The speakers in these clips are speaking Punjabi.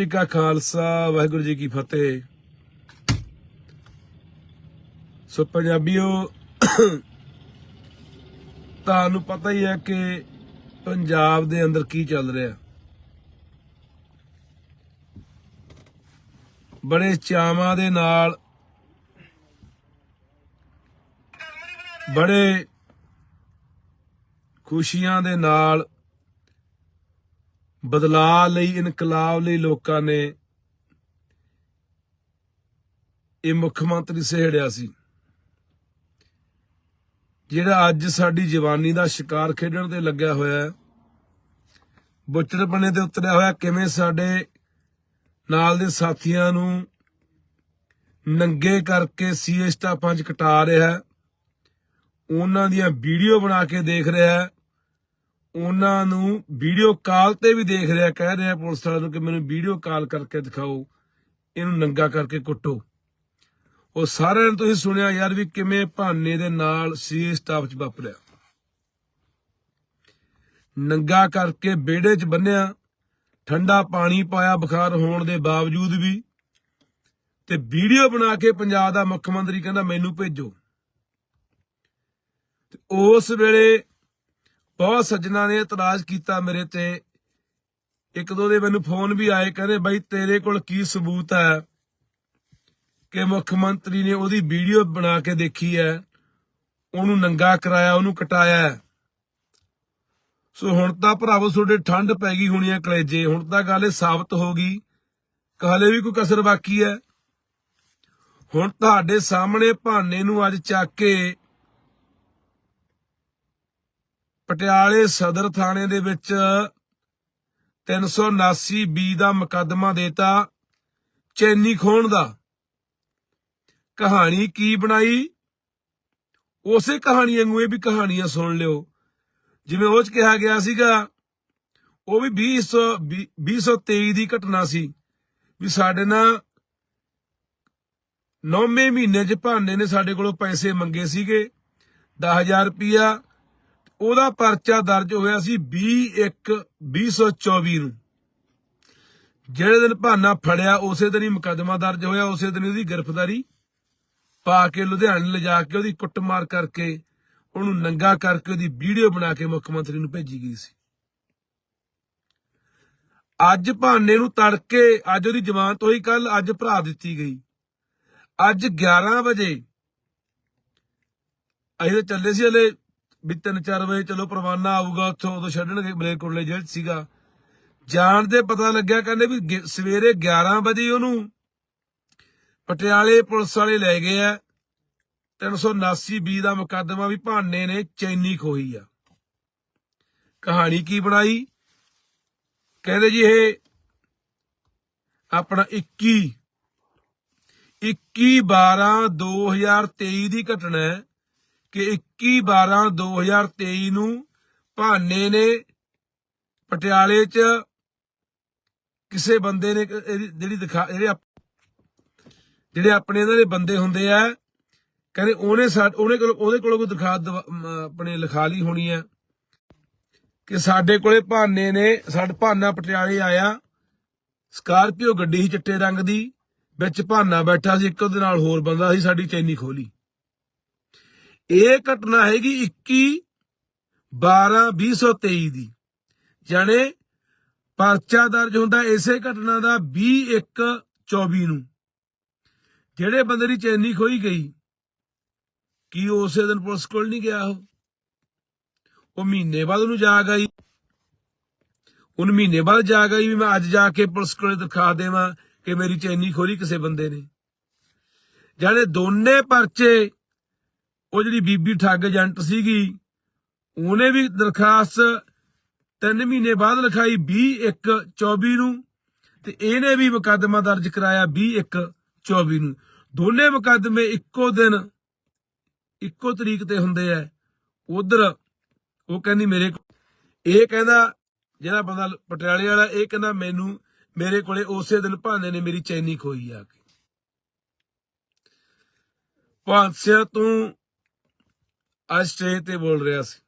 ਜੀ ਕਾ ਖਾਲਸਾ, ਵਾਹਿਗੁਰੂ ਜੀ ਕੀ ਫਤਿਹ। ਸੋ ਪੰਜਾਬੀਓ, ਤੁਹਾਨੂੰ ਪਤਾ ਹੀ ਹੈ ਕਿ ਪੰਜਾਬ ਦੇ ਅੰਦਰ ਕੀ ਚੱਲ ਰਿਹਾ। ਬੜੇ ਚਾਵਾਂ ਦੇ ਨਾਲ, ਬੜੇ ਖੁਸ਼ੀਆਂ ਦੇ ਨਾਲ ਬਦਲਾਅ ਲਈ ਇਨਕਲਾਬ ਲਈ ਲੋਕਾਂ ਨੇ ਇਹ ਮੁੱਖ ਮੰਤਰੀ ਸਹਿੜਿਆ ਸੀ। ਜਿਹੜਾ ਅੱਜ ਸਾਡੀ ਜਵਾਨੀ ਦਾ ਸ਼ਿਕਾਰ ਖੇਡਣ ਤੇ ਲੱਗਿਆ ਹੋਇਆ ਹੈ ਬੁੱਚੜਪਣੇ ਤੇ ਉਤਰਿਆ ਹੋਇਆ ਕਿਵੇਂ ਸਾਡੇ ਨਾਲ ਦੇ ਸਾਥੀਆਂ ਨੂੰ ਨੰਗੇ ਕਰਕੇ ਸੀਏ ਸਟਾਫਾਂ 'ਚ ਕਟਾ ਰਿਹਾ ਉਹਨਾਂ ਦੀਆਂ ਵੀਡੀਓ ਬਣਾ ਕੇ ਦੇਖ ਰਿਹਾ ਹੈ ਉਹਨਾਂ ਨੂੰ ਵੀਡੀਓ ਕਾਲ ਤੇ ਵੀ ਦੇਖ ਰਿਹਾ, ਕਹਿ ਰਿਹਾ ਪੁਲਿਸ ਵਾਲਿਆਂ ਨੂੰ ਕਿ ਮੈਨੂੰ ਵੀਡੀਓ ਕਾਲ ਕਰਕੇ ਦਿਖਾਓ, ਇਹਨੂੰ ਨੰਗਾ ਕਰਕੇ ਕੁੱਟੋ। ਉਹ ਸਾਰਿਆਂ ਨੇ ਤੁਸੀਂ ਸੁਣਿਆ ਯਾਰ ਵੀ ਕਿਵੇਂ ਭਾਨੇ ਦੇ ਨਾਲ ਸੀਏ ਸਟਾਫ 'ਚ ਵਾਪਰਿਆ। ਨੰਗਾ ਕਰਕੇ ਬੇੜੇ 'ਚ ਬੰਨਿਆ, ਠੰਡਾ ਪਾਣੀ ਪਾਇਆ ਬੁਖਾਰ ਹੋਣ ਦੇ ਬਾਵਜੂਦ ਵੀ, ਤੇ ਵੀਡੀਓ ਬਣਾ ਕੇ ਪੰਜਾਬ ਦਾ ਮੁੱਖ ਮੰਤਰੀ ਕਹਿੰਦਾ ਮੈਨੂੰ ਭੇਜੋ। ਉਸ ਵੇਲੇ ਬਹੁਤ ਸੱਜਣਾ ਨੇ ਇਤਰਾਜ਼ ਕੀਤਾ ਮੇਰੇ ਤੇ। ਇੱਕ ਦੋ ਦੇ ਮੈਨੂੰ ਫੋਨ ਵੀ ਆਏ, ਕਹਿੰਦੇ, ਬਾਈ, ਤੇਰੇ ਕੋਲ ਕੀ ਸਬੂਤ ਹੈ ਕਿ ਮੁੱਖ ਮੰਤਰੀ ਨੇ ਉਹਦੀ ਵੀਡੀਓ ਬਣਾ ਕੇ ਦੇਖੀ ਹੈ, ਉਹਨੂੰ ਨੰਗਾ ਕਰਾਇਆ, ਉਹਨੂੰ ਕਟਾਇਆ ਸੋ ਹੁਣ ਤਾਂ ਭਰਾਵੋ, ਤੁਹਾਡੇ ਠੰਡ ਪੈ ਗਈ ਹੋਣੀ ਹੈ ਕਲੇਜੇ। ਹੁਣ ਤਾਂ ਗੱਲ ਇਹ ਸਾਬਤ ਹੋ ਗਈ ਕਿ ਵੀ ਕੋਈ ਕਸਰ ਬਾਕੀ ਹੈ। ਹੁਣ ਤੁਹਾਡੇ ਸਾਹਮਣੇ ਭਾਨੇ ਨੂੰ ਅੱਜ ਚੱਕ ਕੇ ਪਟਿਆਲੇ ਸਦਰ ਥਾਣੇ ਦੇ ਵਿੱਚ 379 ਬੀ ਦਾ ਮੁਕੱਦਮਾ ਦੇਤਾ। ਚੈਨੀ ਖੋਣ ਦਾ। ਕਹਾਣੀ ਕੀ ਬਣਾਈ? ਉਸੇ ਕਹਾਣੀ ਵਾਂਗੂ ਇਹ ਵੀ ਕਹਾਣੀਆਂ ਸੁਣ ਲਿਓ। ਜਿਵੇਂ ਉਹ ਚ ਕਿਹਾ ਗਿਆ ਸੀਗਾ, ਉਹ ਵੀ 20 2023 ਦੀ ਘਟਨਾ ਸੀ ਵੀ ਸਾਡੇ ਨਾਲ ਨੌਵੇਂ ਮਹੀਨੇ ਚ ਭਾਨੇ ਨੇ ਸਾਡੇ ਕੋਲੋਂ ਪੈਸੇ ਮੰਗੇ ਸੀਗੇ 10000 ਰੁਪਿਆ ਉਹਦਾ ਪਰਚਾ ਦਰਜ ਹੋਇਆ ਸੀ 21 2024 ਨੂੰ। ਜਿਹੜੇ ਦਿਨ ਭਾਨਾ ਫੜਿਆ, ਉਸੇ ਦਿਨ ਹੀ ਮੁਕੱਦਮਾ ਦਰਜ ਹੋਇਆ, ਉਸੇ ਦਿਨ ਉਹਦੀ ਗ੍ਰਿਫਤਾਰੀ ਪਾ ਕੇ ਲੁਧਿਆਣੇ ਲਿਜਾ ਕੇ ਉਹਦੀ ਕੁੱਟਮਾਰ ਕਰਕੇ ਉਹਨੂੰ ਨੰਗਾ ਕਰਕੇ ਉਹਦੀ ਵੀਡੀਓ ਬਣਾ ਕੇ ਮੁੱਖ ਮੰਤਰੀ ਨੂੰ ਭੇਜੀ ਗਈ ਸੀ। ਅੱਜ ਭਾਨੇ ਨੂੰ ਤੜਕੇ, ਅੱਜ ਉਹਦੀ ਜ਼ਮਾਨਤ ਹੋਈ ਕੱਲ ਅੱਜ ਭਰਾ ਦਿੱਤੀ ਗਈ। ਅੱਜ 11 ਵਜੇ ਅਸੀਂ ਤਾਂ ਚੱਲੇ ਸੀ ਹਲੇ ਵੀ 3-4 ਵਜੇ ਚਲੋ ਪਰਵਾਨਾ ਆਊਗਾ, ਉੱਥੋਂ ਉਦੋਂ ਛੱਡਣਗੇ ਬਲੇਕੋਟਲੇ ਜੇਲ੍ਹ ਸੀਗਾ। ਜਾਣ ਦੇ ਪਤਾ ਲੱਗਿਆ, ਕਹਿੰਦੇ ਵੀ ਸਵੇਰੇ 11 ਵਜੇ ਉਹਨੂੰ ਪਟਿਆਲੇ ਪੁਲਿਸ ਵਾਲੇ ਲੈ ਗਏ ਆ। 379 ਬੀ ਦਾ ਮੁਕੱਦਮਾ ਵੀ ਭਾਨੇ ਨੇ, ਚੈਨੀ ਖੋਈ ਆ। ਕਹਾਣੀ ਕੀ ਬਣਾਈ? ਕਹਿੰਦੇ ਜੀ ਇਹ ਆਪਣਾ 21 21 12 2023 ਦੀ ਘਟਨਾ ਹੈ। ਕਿ 21 12 2023 ਨੂੰ ਭਾਨੇ ਨੇ ਪਟਿਆਲੇ 'ਚ ਕਿਸੇ ਬੰਦੇ ਨੇ ਜਿਹੜੀ ਦਿਖਾ ਜਿਹੜੇ ਜਿਹੜੇ ਆਪਣੇ ਇਹਨਾਂ ਦੇ ਬੰਦੇ ਹੁੰਦੇ ਆ, ਕਹਿੰਦੇ ਉਹਨੇ ਉਹਨੇ ਕੋਲ ਉਹਦੇ ਕੋਲ ਕੋਈ ਦਿਖਾ ਆਪਣੇ ਲਿਖਾ ਲਈ ਹੋਣੀ ਆ ਕਿ ਸਾਡੇ ਕੋਲੇ ਭਾਨੇ ਨੇ, ਸਾਡਾ ਭਾਨਾ ਪਟਿਆਲੇ ਆਇਆ, ਸਕਾਰਪੀਓ ਗੱਡੀ ਸੀ ਚਿੱਟੇ ਰੰਗ ਦੀ, ਵਿੱਚ ਭਾਨਾ ਬੈਠਾ ਸੀ, ਇੱਕ ਉਹਦੇ ਨਾਲ ਹੋਰ ਬੰਦਾ ਸੀ, ਸਾਡੀ ਚੈਨੀ ਖੋਲੀ। ਇਹ ਘਟਨਾ ਹੈਗੀ 21 12 2023 ਦੀ। ਜਾਣੇ ਪਰਚਾ ਦਰਜ ਹੁੰਦਾ ਇਸੇ ਘਟਨਾ ਦਾ 20 1 24 ਨੂੰ। ਜਿਹੜੇ ਬੰਦੇ ਦੀ ਚੈਨੀ ਖੋਈ ਗਈ, ਕੀ ਉਸੇ ਦਿਨ ਪੁਲਿਸ ਕੋਲ ਨਹੀਂ ਗਿਆ ਉਹ? ਉਹ ਮਹੀਨੇ ਬਾਅਦ ਉਹਨੂੰ ਜਾ ਗਈ ਉਹਨੂੰ ਮਹੀਨੇ ਬਾਅਦ ਜਾ ਗਈ ਵੀ ਮੈਂ ਅੱਜ ਜਾ ਕੇ ਪੁਲਿਸ ਕੋਲ ਦਿਖਾ ਦੇਵਾਂ ਕਿ ਮੇਰੀ ਚੈਨੀ ਖੋਲੀ ਕਿਸੇ ਬੰਦੇ ਨੇ। ਜਾਣੇ ਦੋਨੇ ਪਰਚੇ ਉਹ ਜਿਹੜੀ ਬੀਬੀ ਠੱਗ ਏਜੰਟ ਸੀਗੀ, ਉਹਨੇ ਵੀ ਦਰਖਾਸਤ ਤਿੰਨ ਮਹੀਨੇ ਬਾਅਦ ਲਿਖਾਈ 20 1 24 ਨੂੰ ਤੇ ਇਹਨੇ ਵੀ ਮੁਕੱਦਮਾ ਦਰਜ ਕਰਾਇਆ 20 1 24 ਨੂੰ। ਦੋਨੇ ਮੁਕੱਦਮੇ ਇੱਕੋ ਦਿਨ, ਇੱਕੋ ਤਰੀਕ ਤੇ ਹੁੰਦੇ ਆ। ਉਧਰ ਉਹ ਕਹਿੰਦੀ ਮੇਰੇ ਇਹ ਕਹਿੰਦਾ, ਜਿਹੜਾ ਬੰਦਾ ਪਟਿਆਲੇ ਵਾਲਾ, ਇਹ ਕਹਿੰਦਾ ਮੈਨੂੰ, ਮੇਰੇ ਕੋਲੇ ਉਸੇ ਦਿਨ ਭਾਨੇ ਨੇ ਮੇਰੀ ਚੈਨੀ ਖੋਈ ਆ ਕੇ। ਭਾਂਸਿਆ ਤੂੰ ਅੱਜ ਸਟੇਜ ਤੇ ਬੋਲ ਰਿਹਾ ਸੀ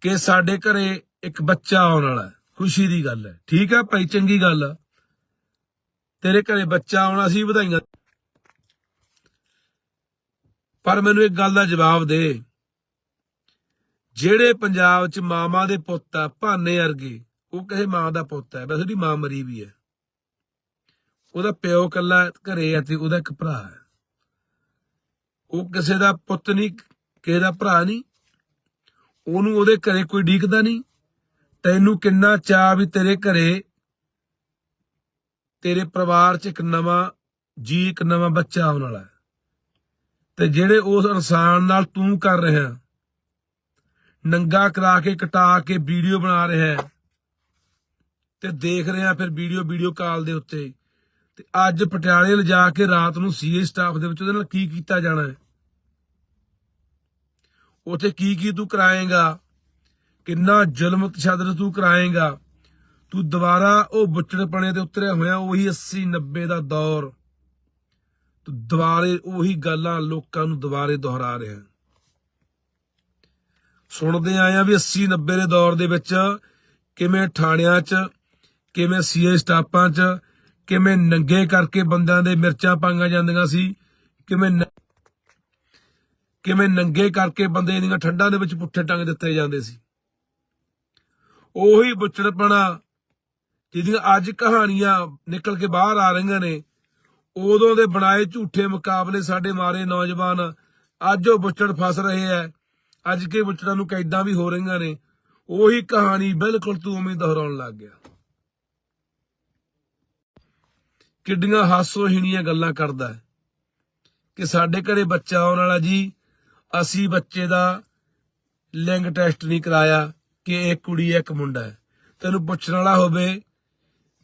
ਕਿ ਸਾਡੇ ਘਰੇ ਇੱਕ ਬੱਚਾ ਆਉਣ ਵਾਲਾ ਹੈ। ਖੁਸ਼ੀ ਦੀ ਗੱਲ ਹੈ। ਠੀਕ ਹੈ ਭਾਈ, ਚੰਗੀ ਗੱਲ ਆ। ਤੇਰੇ ਘਰੇ ਬੱਚਾ ਆਉਣਾ ਸੀ, ਵਧਾਈਆਂ। ਪਰ ਮੈਨੂੰ ਇੱਕ ਗੱਲ ਦਾ ਜਵਾਬ ਦੇ। ਜਿਹੜੇ ਪੰਜਾਬ 'ਚ ਮਾਮਾ ਦੇ ਪੁੱਤ ਆ, ਭਾਨੇ ਵਰਗੇ, ਉਹ ਕਹੇ ਮਾਂ ਦਾ ਪੁੱਤ ਹੈ। ਵੈਸੇ ਉਹਦੀ ਮਾਂ ਮਰੀ ਵੀ ਹੈ। ਉਹਦਾ ਪਿਓ ਕੱਲਾ ਘਰੇ ਹੈ ਤੇ ਉਹਦਾ ਇੱਕ ਭਰਾ ਹੈ। ਉਹ ਕਿਸੇ ਦਾ ਪੁੱਤ ਨਹੀਂ, ਕਿਸੇ ਦਾ ਭਰਾ ਨਹੀਂ, ਉਹਨੂੰ ਉਹਦੇ ਘਰੇ ਕੋਈ ਡੀਕਦਾ ਨਹੀਂ। ਤੈਨੂੰ ਕਿੰਨਾ ਚਾਹ ਵੀ ਤੇਰੇ ਘਰੇ, ਤੇਰੇ ਪਰਿਵਾਰ 'ਚ ਇੱਕ ਨਵਾਂ ਜੀ ਇੱਕ ਨਵਾਂ ਬੱਚਾ ਆਉਣ ਵਾਲਾ ਤੇ ਜਿਹੜੇ ਉਸ ਇਨਸਾਨ ਨਾਲ ਤੂੰ ਕਰ ਰਿਹਾ ਨੰਗਾ ਕਰਾ ਕੇ ਕਟਾ ਕੇ ਵੀਡੀਓ ਬਣਾ ਰਿਹਾ ਤੇ ਦੇਖ ਰਿਹਾ ਫਿਰ ਵੀਡੀਓ ਵੀਡੀਓ ਕਾਲ ਦੇ ਉੱਤੇ ਤੇ ਅੱਜ ਪਟਿਆਲੇ ਲਿਜਾ ਕੇ ਰਾਤ ਨੂੰ ਸੀਏ ਸਟਾਫ ਦੇ ਵਿੱਚ ਉਹਦੇ ਨਾਲ ਕੀ ਕੀਤਾ ਜਾਣਾ ਹੈ? ਉੱਥੇ ਕੀ ਕੀ ਤੂੰ ਕਰਾਏਗਾ? ਕਿੰਨਾ ਜ਼ੁਲਮ ਤਸ਼ੱਦਦ ਤੂੰ ਕਰਾਏਗਾ? ਤੂੰ ਦੁਬਾਰਾ ਉਹ ਬੁੱਚੜਪਣੇ ਤੇ ਉਤਰਿਆ ਹੋਇਆ, ਉਹੀ 80 90 ਦਾ ਦੌਰ। ਤੂੰ ਦੁਬਾਰੇ ਉਹੀ ਗੱਲਾਂ ਲੋਕਾਂ ਨੂੰ ਦੁਬਾਰੇ ਦੁਹਰਾ ਰਿਹਾ ਸੁਣਦੇ ਆਏ ਵੀ 80 90 ਦੇ ਦੌਰ ਦੇ ਵਿੱਚ ਕਿਵੇਂ ਥਾਣਿਆਂ 'ਚ, ਕਿਵੇਂ ਸੀਏ ਸਟਾਫਾਂ 'ਚ ਕਿਵੇਂ ਨੰਗੇ ਕਰਕੇ ਬੰਦਿਆਂ ਦੇ ਮਿਰਚਾਂ ਪਾਈਆਂ ਜਾਂਦੀਆਂ ਸੀ, ਕਿਵੇਂ ਕਿਵੇਂ ਨੰਗੇ ਕਰਕੇ ਬੰਦੇ ਦੀਆਂ ਠੰਡਾਂ ਦੇ ਵਿੱਚ ਪੁੱਠੇ ਟੰਗ ਦਿੱਤੇ ਜਾਂਦੇ ਸੀ। ਉਹੀ ਬੁੱਚੜਪਣਾ ਜਿਹਦੀਆਂ ਅੱਜ ਕਹਾਣੀਆਂ ਨਿਕਲ ਕੇ ਬਾਹਰ ਆ ਰਹੀਆਂ ਨੇ, ਉਦੋਂ ਦੇ ਬਣਾਏ ਝੂਠੇ ਮੁਕਾਬਲੇ ਸਾਡੇ ਮਾਰੇ ਨੌਜਵਾਨ, ਅੱਜ ਉਹ ਬੁੱਚੜ ਫਸ ਰਹੇ ਐ, ਅੱਜ ਕੇ ਬੁੱਚੜਾਂ ਨੂੰ ਕੈਦਾਂ ਵੀ ਹੋ ਰਹੀਆਂ ਨੇ, ਉਹੀ ਕਹਾਣੀ ਬਿਲਕੁਲ ਤੂੰ ਉਵੇਂ ਦੁਹਰਾਉਣ ਲੱਗ ਗਿਆ। ਕਿੱਡੀਆਂ ਹਾਸੋਹੀਣੀਆਂ ਗੱਲਾਂ ਕਰਦਾ ਹੈ ਕਿ ਸਾਡੇ ਘਰੇ ਬੱਚਾ ਆਉਣ ਵਾਲਾ ਜੀ, ਅਸੀਂ ਬੱਚੇ ਦਾ ਲਿੰਗ ਟੈਸਟ ਨਹੀਂ ਕਰਾਇਆ ਕਿ ਇਹ ਕੁੜੀ ਹੈ, ਇੱਕ ਮੁੰਡਾ ਹੈ। ਤੈਨੂੰ ਪੁੱਛਣ ਵਾਲਾ ਹੋਵੇ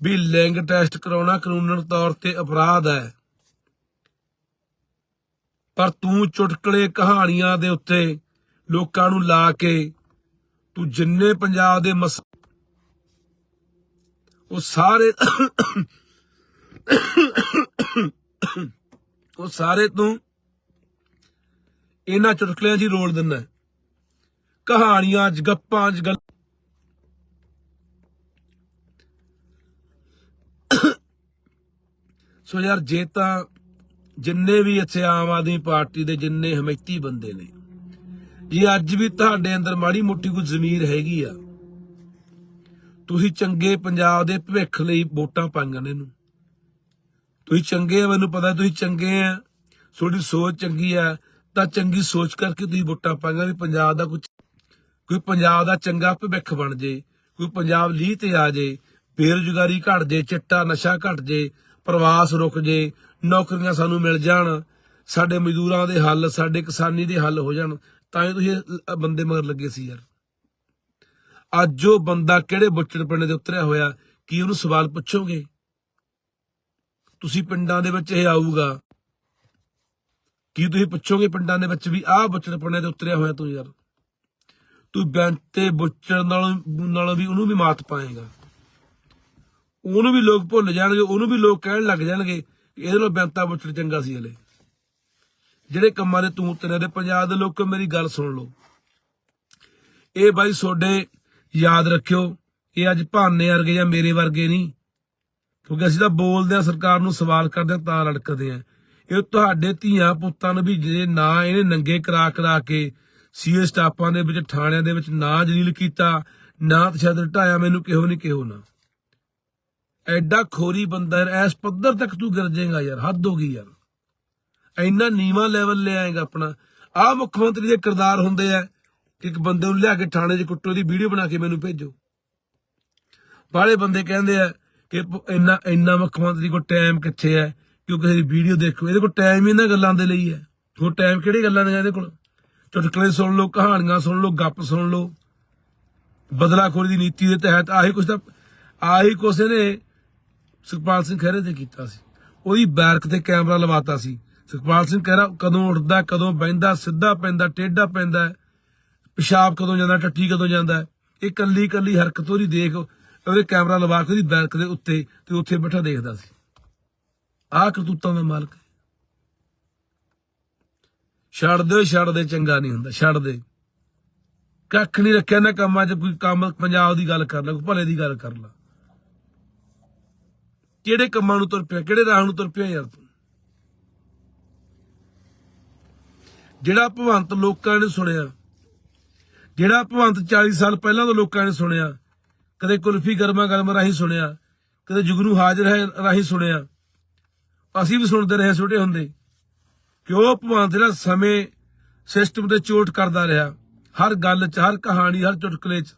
ਵੀ ਲਿੰਗ ਟੈਸਟ ਕਰਾਉਣਾ ਕਾਨੂੰਨ ਤੌਰ ਤੇ ਅਪਰਾਧ ਹੈ। ਪਰ ਤੂੰ ਚੁਟਕਲੇ ਕਹਾਣੀਆਂ ਦੇ ਉੱਤੇ ਲੋਕਾਂ ਨੂੰ ਲਾ ਕੇ ਤੂੰ ਜਿੰਨੇ ਪੰਜਾਬ ਦੇ ਮਸ ਉਹ ਸਾਰੇ ਉਹ ਸਾਰੇ ਤੂੰ ਇਹਨਾਂ ਚੁਟਕਲਿਆਂ ਚ ਹੀ ਰੋਲ ਦਿੰਦਾ ਕਹਾਣੀਆਂ ਚ, ਗੱਪਾਂ ਚ, ਗੱਲ ਸੋ ਯਾਰ ਜੇ ਤਾਂ ਜਿੰਨੇ ਵੀ ਇੱਥੇ ਆਮ ਆਦਮੀ ਪਾਰਟੀ ਦੇ ਜਿੰਨੇ ਹਮੈਤੀ ਬੰਦੇ ਨੇ, ਜੇ ਅੱਜ ਵੀ ਤੁਹਾਡੇ ਅੰਦਰ ਮਾੜੀ ਮੋਟੀ ਕੋਈ ਜ਼ਮੀਰ ਹੈਗੀ ਆ, ਤੁਸੀਂ ਚੰਗੇ ਪੰਜਾਬ ਦੇ ਭਵਿੱਖ ਲਈ ਵੋਟਾਂ ਪਾਈਆਂ ਨੇ ਇਹਨੂੰ। ਤੁਸੀਂ ਚੰਗੇ ਆ, ਮੈਨੂੰ ਪਤਾ ਤੁਸੀਂ ਚੰਗੇ ਆ। ਤੁਹਾਡੀ ਸੋਚ ਚੰਗੀ ਆ, ਤਾਂ ਚੰਗੀ ਸੋਚ ਕਰਕੇ ਤੁਸੀਂ ਵੋਟਾਂ ਪਾਈਆਂ ਵੀ ਪੰਜਾਬ ਦਾ ਕੁਝ ਕੋਈ ਪੰਜਾਬ ਦਾ ਚੰਗਾ ਭਵਿੱਖ ਬਣ ਜੇ, ਕੋਈ ਪੰਜਾਬ ਲੀਹ ਤੇ ਆ ਜੇ, ਬੇਰੁਜ਼ਗਾਰੀ ਘਟ ਜੇ, ਚਿੱਟਾ ਨਸ਼ਾ ਘਟ ਜੇ, ਪ੍ਰਵਾਸ ਰੁਕ ਜੇ, ਨੌਕਰੀਆਂ ਸਾਨੂੰ ਮਿਲ ਜਾਣ, ਸਾਡੇ ਮਜ਼ਦੂਰਾਂ ਦੇ ਹੱਲ, ਸਾਡੇ ਕਿਸਾਨੀ ਦੇ ਹੱਲ ਹੋ ਜਾਣ, ਤਾਂ ਹੀ ਤੁਸੀਂ ਬੰਦੇ ਮਗਰ ਲੱਗੇ ਸੀ ਯਾਰ। ਅੱਜ ਉਹ ਬੰਦਾ ਕਿਹੜੇ ਬੁੱਚੜ ਪਿੰਡ ਦੇ ਉਤਰਿਆ ਹੋਇਆ, ਕੀ ਉਹਨੂੰ ਸਵਾਲ ਪੁੱਛੋਗੇ? ਤੁਸੀਂ ਪਿੰਡਾਂ ਦੇ ਵਿੱਚ ਇਹ ਆਊਗਾ। ਕੀ ਤੁਸੀਂ ਪੁੱਛੋਗੇ ਪਿੰਡਾਂ ਦੇ ਵਿੱਚ ਵੀ ਆਹ ਬੁੱਚੜ ਤੇ ਉਤਰਿਆ ਹੋਇਆ ਤੂੰ ਯਾਰ? ਤੂੰ ਬੈਂਕ ਤੇ ਬੁੱਚੜ ਨਾਲੋਂ ਨਾਲੋਂ ਵੀ ਉਹਨੂੰ ਵੀ ਮਾਤ ਪਾਏਗਾ। ਉਹਨੂੰ ਵੀ ਲੋਕ ਭੁੱਲ ਜਾਣਗੇ, ਉਹਨੂੰ ਵੀ ਲੋਕ ਕਹਿਣ ਲੱਗ ਜਾਣਗੇ ਇਹਦੇ ਨਾਲ ਬੈਂਤਾ ਬੁੱਚੜ ਚੰਗਾ ਸੀ ਹਲੇ। ਜਿਹੜੇ ਕੰਮਾਂ ਦੇ ਤੂੰ ਤੇਰੇ ਦੇ ਪੰਜਾਬ ਦੇ ਲੋਕੋ, ਮੇਰੀ ਗੱਲ ਸੁਣ ਲਓ। ਇਹ ਬਾਈ ਤੁਹਾਡੇ ਯਾਦ ਰੱਖਿਓ, ਇਹ ਅੱਜ ਭਾਨੇ ਵਰਗੇ ਜਾਂ ਮੇਰੇ ਵਰਗੇ ਨਹੀਂ। ਕਿਉਂਕਿ ਅਸੀਂ ਤਾਂ ਬੋਲਦੇ ਆ ਸਰਕਾਰ ਨੂੰ ਸਵਾਲ ਕਰਦੇ ਆ ਤਾਂ ਲੜਕਦੇ ਆ ਇਹ ਤੁਹਾਡੇ ਧੀਆਂ ਪੁੱਤਾਂ ਨੂੰ ਵੀ ਜੇ ਨਾ ਇਹਨੇ ਨੰਗੇ ਕਰਾ ਕਰਾ ਕੇ ਸੀਏ ਸਟਾਫਾਂ ਦੇ ਵਿੱਚ, ਥਾਣਿਆਂ ਦੇ ਵਿੱਚ ਨਾ ਜਲੀਲ ਕੀਤਾ, ਨਾ ਤਸ਼ੱਦਦ ਢਾਇਆ, ਮੈਨੂੰ ਕਿਹੋ ਨਹੀਂ ਕਿਹੋ ਨਾ। ਐਡਾ ਖੋਰੀ ਬੰਦਾ ਯਾਰ ਇਸ ਪੱਧਰ ਤੱਕ ਤੂੰ ਗਿਰ ਜਾਏਗਾ ਯਾਰ, ਹੱਦ ਹੋ ਗਈ ਯਾਰ। ਇੰਨਾ ਨੀਵਾ ਲੈਵਲ ਲੈ ਆਏਗਾ ਆਪਣਾ। ਆਹ ਮੁੱਖ ਮੰਤਰੀ ਦੇ ਕਿਰਦਾਰ ਹੁੰਦੇ ਆ ਕਿ ਇੱਕ ਬੰਦੇ ਨੂੰ ਲਿਆ ਕੇ ਥਾਣੇ 'ਚ ਕੁੱਟੋ ਦੀ ਵੀਡੀਓ ਬਣਾ ਕੇ ਮੈਨੂੰ ਭੇਜੋ। ਬਾਹਲੇ ਬੰਦੇ ਕਹਿੰਦੇ ਆ ਕਿ ਇੰਨਾ ਇੰਨਾ ਮੁੱਖ ਮੰਤਰੀ ਕੋਲ ਟਾਈਮ ਕਿੱਥੇ ਹੈ, ਕਿ ਕਿਸੇ ਦੀ ਵੀਡੀਓ ਦੇਖੋ ਇਹਦੇ ਕੋਲ ਟਾਈਮ ਹੀ ਇਹਨਾਂ ਗੱਲਾਂ ਦੇ ਲਈ ਹੈ। ਉਹ ਟਾਈਮ ਕਿਹੜੀ ਗੱਲਾਂ ਦੇ ਇਹਦੇ ਕੋਲ? ਚੁਟਕਲੇ ਸੁਣ ਲਓ, ਕਹਾਣੀਆਂ ਸੁਣ ਲਓ, ਗੱਪ ਸੁਣ ਲਓ। ਬਦਲਾਖੋਰੀ ਦੀ ਨੀਤੀ ਦੇ ਤਹਿਤ ਆਹੀ ਕੁਛ ਤਾਂ ਆਹੀ ਕੁਛ ਇਹਨੇ ਸੁਖਪਾਲ ਸਿੰਘ ਖਹਿਰੇ ਤੇ ਕੀਤਾ ਸੀ। ਉਹਦੀ ਬੈਰਕ ਤੇ ਕੈਮਰਾ ਲਵਾਤਾ ਸੀ। ਸੁਖਪਾਲ ਸਿੰਘ ਖਹਿਰਾ ਕਦੋਂ ਉੱਠਦਾ, ਕਦੋਂ ਬਹਿੰਦਾ, ਸਿੱਧਾ ਪੈਂਦਾ, ਟੇਢਾ ਪੈਂਦਾ, ਪਿਸ਼ਾਬ ਕਦੋਂ ਜਾਂਦਾ ਟੱਟੀ ਕਦੋਂ ਜਾਂਦਾ? ਇਹ ਕੱਲੀ ਕੱਲੀ ਹਰਕਤ ਉਹਦੀ ਦੇਖ ਉਹਦੇ ਕੈਮਰਾ ਲਵਾ ਕੇ ਉਹਦੀ ਬੈਰਕ ਦੇ ਉੱਤੇ ਤੇ ਉੱਥੇ ਬੈਠਾ ਦੇਖਦਾ ਸੀ। ਆਹ ਕਰਤੂਤਾਂ ਦਾ ਮਾਲਕ। ਛੱਡ ਦਿਓ ਛੱਡ ਦੇ ਚੰਗਾ ਨਹੀਂ ਹੁੰਦਾ ਛੱਡ ਦੇ ਕੱਖ ਨਹੀਂ ਰੱਖਿਆ ਨਾ ਕੰਮਾਂ 'ਚ, ਕੋਈ ਕੰਮ ਪੰਜਾਬ ਦੀ ਗੱਲ ਕਰ ਲੈ, ਕੋਈ ਭਲੇ ਦੀ ਗੱਲ ਕਰ ਲੈ। ਕਿਹੜੇ ਕੰਮਾਂ ਨੂੰ ਤੁਰ ਪਿਆ, ਕਿਹੜੇ ਰਾਹ ਨੂੰ ਤੁਰ ਪਿਆ ਯਾਰ ਤੂੰ? ਜਿਹੜਾ ਭਵੰਤ ਲੋਕਾਂ ਨੇ ਸੁਣਿਆ, ਜਿਹੜਾ ਭਵੰਤ 40 ਸਾਲ ਪਹਿਲਾਂ ਤੋਂ ਲੋਕਾਂ ਨੇ ਸੁਣਿਆ ਕਦੇ ਕੁਲਫੀ ਗਰਮਾ ਗਰਮ ਰਾਹੀਂ ਸੁਣਿਆ, ਕਦੇ ਜੁਗਨੂ ਹਾਜ਼ਰ ਹੈ ਰਾਹੀਂ ਸੁਣਿਆ। ਅਸੀਂ ਵੀ ਸੁਣਦੇ ਰਹੇ ਛੋਟੇ ਹੁੰਦੇ। ਕਿ ਉਹ ਭਗਵਾਨ ਜਿਹੜਾ ਸਮੇਂ ਸਿਸਟਮ ਤੇ ਚੋਟ ਕਰਦਾ ਰਿਹਾ। ਹਰ ਗੱਲ 'ਚ, ਹਰ ਕਹਾਣੀ, ਹਰ ਚੁਟਕਲੇ 'ਚ।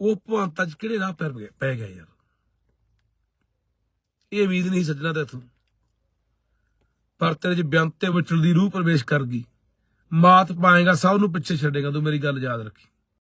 ਉਹ ਭਗਵੰਤਾਂ 'ਚ ਕਿਹੜੇ ਰਾਹ ਪੈ ਗਏ ਪੈ ਗਏ ਯਾਰ। ਇਹ ਉਮੀਦ ਨਹੀਂ ਸੱਜਣਾ ਤੇ ਇਥੋਂ। ਪਰ ਤੇਰੇ 'ਚ ਬਿਆੰਤ ਤੇ ਵਿਚਲ ਦੀ ਰੂਹ ਪ੍ਰਵੇਸ਼ ਕਰ ਗਈ ਮਾਤ ਪਾਏਗਾ, ਸਭ ਨੂੰ ਪਿੱਛੇ ਛੱਡੇਗਾ। ਤੂੰ ਮੇਰੀ ਗੱਲ ਯਾਦ ਰੱਖੀ।